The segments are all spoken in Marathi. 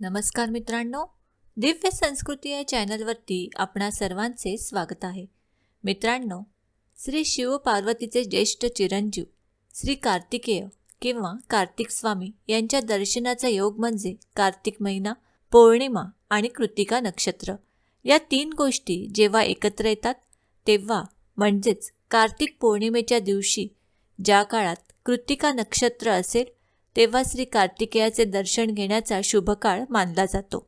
नमस्कार मित्रांनो दिव्य संस्कृती या चॅनलवरती आपणा सर्वांचे स्वागत आहे. मित्रांनो श्री शिव पार्वतीचे ज्येष्ठ चिरंजीव श्री कार्तिकेय किंवा कार्तिक स्वामी यांच्या दर्शनाचा योग म्हणजे कार्तिक महिना पौर्णिमा आणि कृतिका नक्षत्र. या तीन गोष्टी जेव्हा एकत्र येतात तेव्हा म्हणजेच कार्तिक पौर्णिमेच्या दिवशी ज्या काळात कृतिका नक्षत्र असेल तेव्हा श्री कार्तिकेयाचे दर्शन घेण्याचा शुभकाळ मानला जातो.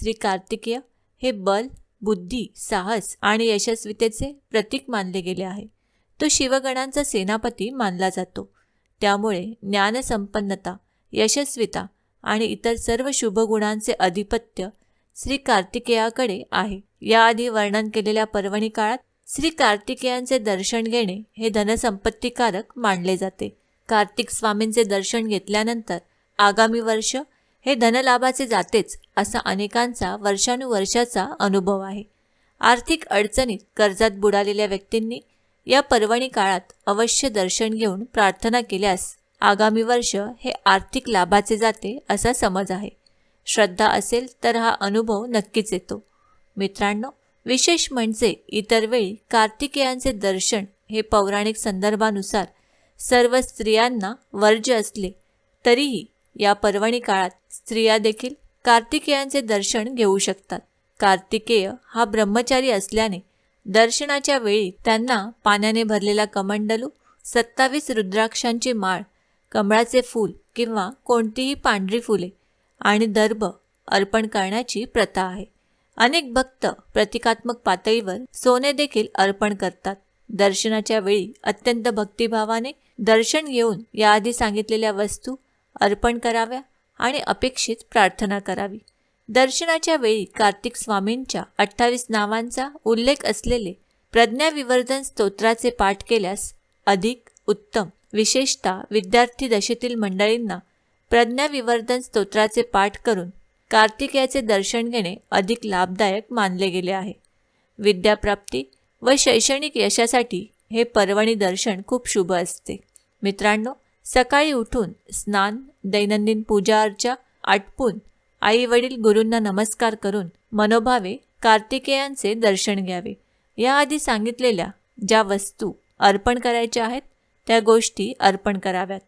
श्री कार्तिकेय हे बल बुद्धी साहस आणि यशस्वीतेचे प्रतीक मानले गेले आहे. तो शिवगणांचा सेनापती मानला जातो. त्यामुळे ज्ञानसंपन्नता यशस्विता आणि इतर सर्व शुभगुणांचे अधिपत्य श्री कार्तिकेयाकडे आहे. याआधी वर्णन केलेल्या पर्वणी काळात श्री कार्तिकेयांचे दर्शन घेणे हे धनसंपत्तीकारक मानले जाते. कार्तिक स्वामींचे दर्शन घेतल्यानंतर आगामी वर्ष हे धनलाभाचे जातेच असा अनेकांचा वर्षानुवर्षाचा अनुभव आहे. आर्थिक अडचणीत कर्जात बुडालेल्या व्यक्तींनी या पर्वणी काळात अवश्य दर्शन घेऊन प्रार्थना केल्यास आगामी वर्ष हे आर्थिक लाभाचे जाते असा समज आहे. श्रद्धा असेल तर हा अनुभव नक्कीच येतो. मित्रांनो विशेष म्हणजे इतर वेळी कार्तिकेयांचे दर्शन हे पौराणिक संदर्भानुसार सर्व स्त्रियांना वर्ज्य असले तरीही या पर्वणी काळात स्त्रिया देखील कार्तिकेयांचे दर्शन घेऊ शकतात. कार्तिकेय हा ब्रह्मचारी असल्याने दर्शनाच्या वेळी त्यांना पाण्याने भरलेला कमंडलू सत्तावीस रुद्राक्षांची माळ कमळाचे फूल किंवा कोणतीही पांढरी फुले आणि दर्भ अर्पण करण्याची प्रथा आहे. अनेक भक्त प्रतिकात्मक पातळीवर सोने देखील अर्पण करतात. दर्शनाच्या वेळी अत्यंत भक्तिभावाने दर्शन घेऊन याआधी सांगितलेल्या वस्तू अर्पण कराव्या आणि अपेक्षित प्रार्थना करावी. दर्शनाच्या वेळी कार्तिक स्वामींच्या अठ्ठावीस नावांचा उल्लेख असलेले प्रज्ञाविवर्धन स्तोत्राचे पाठ केल्यास अधिक उत्तम. विशेषतः विद्यार्थी दशेतील मंडळींना प्रज्ञाविवर्धन स्तोत्राचे पाठ करून कार्तिकेयाचे दर्शन घेणे अधिक लाभदायक मानले गेले आहे. विद्याप्राप्ती व शैक्षणिक यशासाठी हे पर्वणी दर्शन खूप शुभ असते. मित्रांनो सकाळी उठून स्नान दैनंदिन पूजा अर्चा आटपून आई वडील गुरूंना नमस्कार करून मनोभावे कार्तिकेयांचे दर्शन घ्यावे. याआधी सांगितलेल्या ज्या वस्तू अर्पण करायच्या आहेत त्या गोष्टी अर्पण कराव्यात.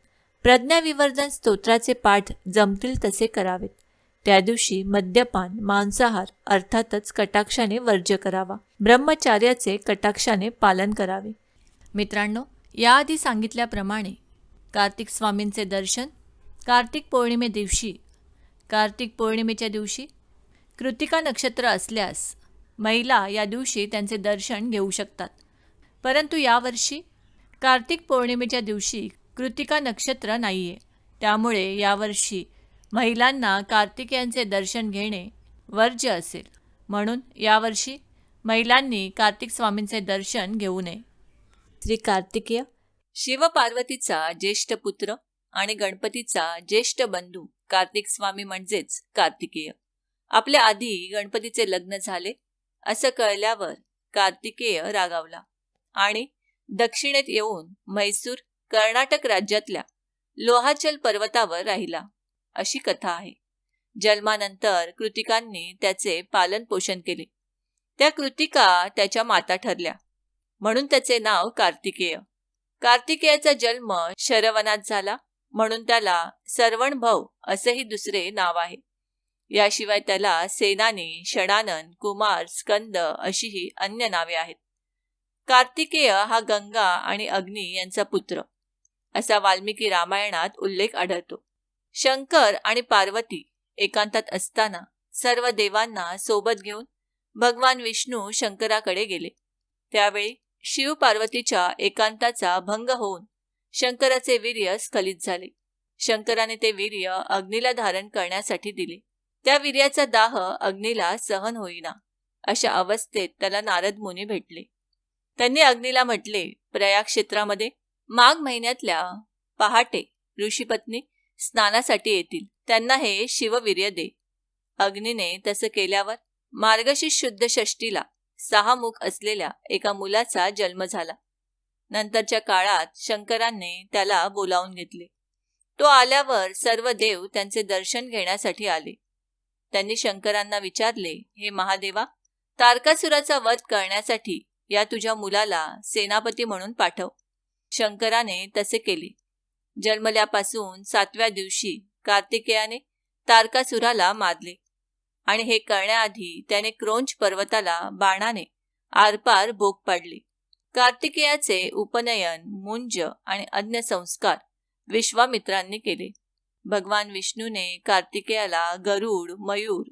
प्रज्ञाविवर्धन स्तोत्राचे पाठ जमतील तसे करावेत. त्या दिवशी मद्यपान मांसाहार अर्थातच कटाक्षाने वर्ज्य करावा. ब्रह्मचार्याचे कटाक्षाने पालन करावे. मित्रांनो याआधी सांगितल्याप्रमाणे कार्तिक स्वामींचे दर्शन कार्तिक पौर्णिमे दिवशी कार्तिक पौर्णिमेच्या दिवशी कृतिका नक्षत्र असल्यास महिला या दिवशी त्यांचे दर्शन घेऊ शकतात. परंतु यावर्षी कार्तिक पौर्णिमेच्या दिवशी कृतिका नक्षत्र नाही आहे त्यामुळे यावर्षी महिलांना कार्तिकेयांचे दर्शन घेणे वर्ज्य असेल. म्हणून यावर्षी महिलांनी कार्तिक स्वामींचे दर्शन घेऊ नये. श्री कार्तिकेय शिवपार्वतीचा ज्येष्ठ पुत्र आणि गणपतीचा ज्येष्ठ बंधू कार्तिक स्वामी म्हणजेच कार्तिकेय. आपल्या आधी गणपतीचे लग्न झाले असं कळल्यावर कार्तिकेय रागावला आणि दक्षिणेत येऊन म्हैसूर कर्नाटक राज्यातल्या लोहाचल पर्वतावर राहिला अशी कथा आहे. जन्मानंतर कृतिकांनी त्याचे पालन पोषण केले. त्या कृतिका त्याच्या माता ठरल्या. म्हणून त्याचे नाव कार्तिकेय. कार्तिकेयाचा जन्म शरवनात झाला म्हणून त्याला सरवण भाऊ असेही दुसरे नाव आहे. याशिवाय त्याला सेनानी षडानन कुमार स्कंद अशीही अन्य नावे आहेत. कार्तिकेय हा गंगा आणि अग्नी यांचा पुत्र. असा वाल्मिकी रामायणात उल्लेख आढळतो. शंकर आणि पार्वती एकांतात असताना सर्व देवांना सोबत घेऊन भगवान विष्णू शंकराकडे गेले. त्यावेळी शिव पार्वतीच्या एकांताचा भंग होऊन शंकराचे वीर्य स्खलित झाले. शंकराने ते वीर्य अग्नीला धारण करण्यासाठी दिले. त्या वीर्याचा दाह अग्नीला सहन होईना. अशा अवस्थेत त्याला नारद मुनी भेटले. त्यांनी अग्नीला म्हटले प्रयाग क्षेत्रामध्ये माघ महिन्यातल्या पहाटे ऋषीपत्नी स्नानासाठी येतील. त्यांना हे शिववीर्य दे. अग्नीने तसं केल्यावर मार्गशीर्ष शुद्ध षष्टीला सहा मुख असलेल्या एका मुलाचा जन्म झाला. नंतरच्या काळात शंकरांनी त्याला बोलावून घेतले. तो आल्यावर सर्व देव त्यांचे दर्शन घेण्यासाठी आले. त्यांनी शंकरांना विचारले हे महादेवा तारकासुराचा वध करण्यासाठी या तुझ्या मुलाला सेनापती म्हणून पाठव. शंकराने तसे केले. जन्मल्यापासून सातव्या दिवशी कार्तिकेयाने तारकासुराला मारले. आणि हे करण्याआधी त्याने क्रोंच पर्वताला बाणाने आरपार भोग पाडली. कार्तिकेयाचे उपनयन मुंज आणि अन्य संस्कार विश्वामित्रांनी केले. भगवान विष्णूने कार्तिकेयाला गरुड मयूर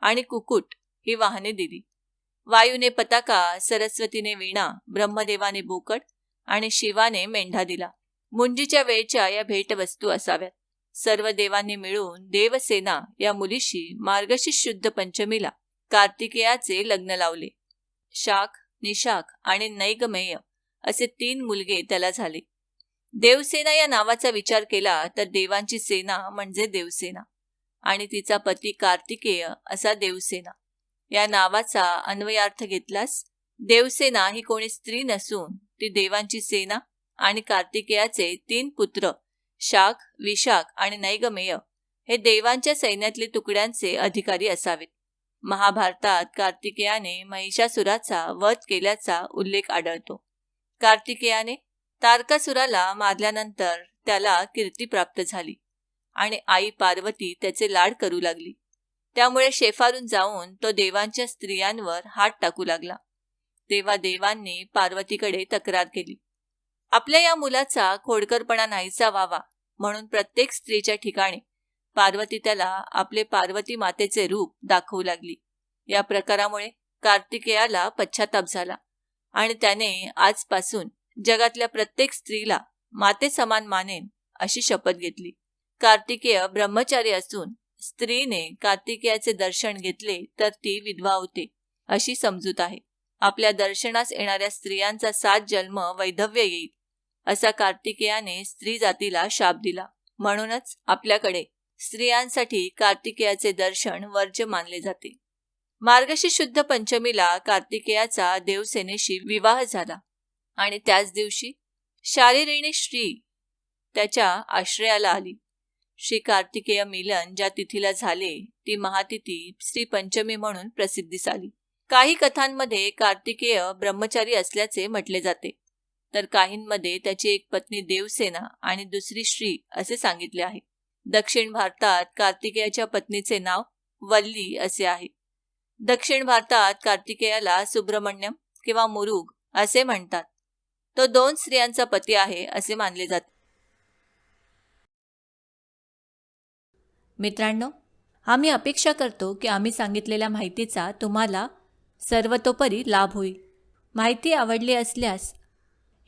आणि कुकुट ही वाहने दिली. वायूने पताका सरस्वतीने वीणा ब्रह्मदेवाने बोकड आणि शिवाने मेंढा दिला. मुंजीच्या वेळच्या या भेटवस्तू असाव्यात. सर्व देवांनी मिळून देवसेना या मुलीशी मार्गशीर्ष शुद्ध पंचमीला कार्तिकेयाचे लग्न लावले. शाख निशाख आणि नैगमेय असे तीन मुलगे त्याला झाले. देवसेना या नावाचा विचार केला तर देवांची सेना म्हणजे देवसेना आणि तिचा पती कार्तिकेय असा देवसेना. या नावाचा अन्वयार्थ घेतलास देवसेना ही कोणी स्त्री नसून ती देवांची सेना आणि कार्तिकेयाचे तीन पुत्र शाख विशाख आणि नैगमेय हे देवांच्या सैन्यातले तुकड्यांचे अधिकारी असावेत. महाभारतात कार्तिकेयाने महिषासुराचा वध केल्याचा उल्लेख आढळतो. कार्तिकेयाने तारकासुराला मारल्यानंतर त्याला कीर्ती प्राप्त झाली आणि आई पार्वती त्याचे लाड करू लागली. त्यामुळे शेफारून जाऊन तो देवांच्या स्त्रियांवर हात टाकू लागला. तेव्हा देवांनी पार्वतीकडे तक्रार केली. आपल्या या मुलाचा खोडकरपणा नाहीसा व्हावा म्हणून प्रत्येक स्त्रीच्या ठिकाणी पार्वती त्याला आपले पार्वती मातेचे रूप दाखवू लागली. या प्रकारामुळे कार्तिकेयाला पश्चाताप झाला आणि त्याने आजपासून जगातल्या प्रत्येक स्त्रीला माते समान मानेन अशी शपथ घेतली. कार्तिकेय ब्रह्मचारी असून स्त्रीने कार्तिकेयाचे दर्शन घेतले तर ती विधवा होते अशी समजूत आहे. आपल्या दर्शनास येणाऱ्या स्त्रियांचा सात जन्म वैधव्य येईल. असा कार्तिकेयाने स्त्री जातीला शाप दिला. म्हणूनच आपल्याकडे स्त्रियांसाठी कार्तिकेयाचे दर्शन वर्ज्य मानले जाते. मार्गशी शुद्ध पंचमीला कार्तिकेयाचा देवसेनेशी विवाह झाला आणि त्याच दिवशी शारीरिणी श्री त्याच्या आश्रयाला आली. श्री कार्तिकेय मिलन ज्या तिथीला झाले ती महातिथी श्री पंचमी म्हणून प्रसिद्धीस आली काही कथांमध्ये कार्तिकेय ब्रह्मचारी असल्याचे म्हटले जाते. तर काहींमध्ये त्याची एक पत्नी देवसेना आणि दुसरी श्री असे सांगितले आहे. दक्षिण भारतात कार्तिकेयाच्या पत्नीचे नाव वल्ली असे आहे. दक्षिण भारतात कार्तिकेयाला सुब्रमण्यम किंवा मुरुग असे म्हणतात. तो दोन स्त्रियांचा पती आहे असे मानले जाते. मित्रांनो आम्ही अपेक्षा करतो की आम्ही सांगितलेल्या माहितीचा तुम्हाला सर्वतोपरी लाभ होईल. माहिती आवडली असल्यास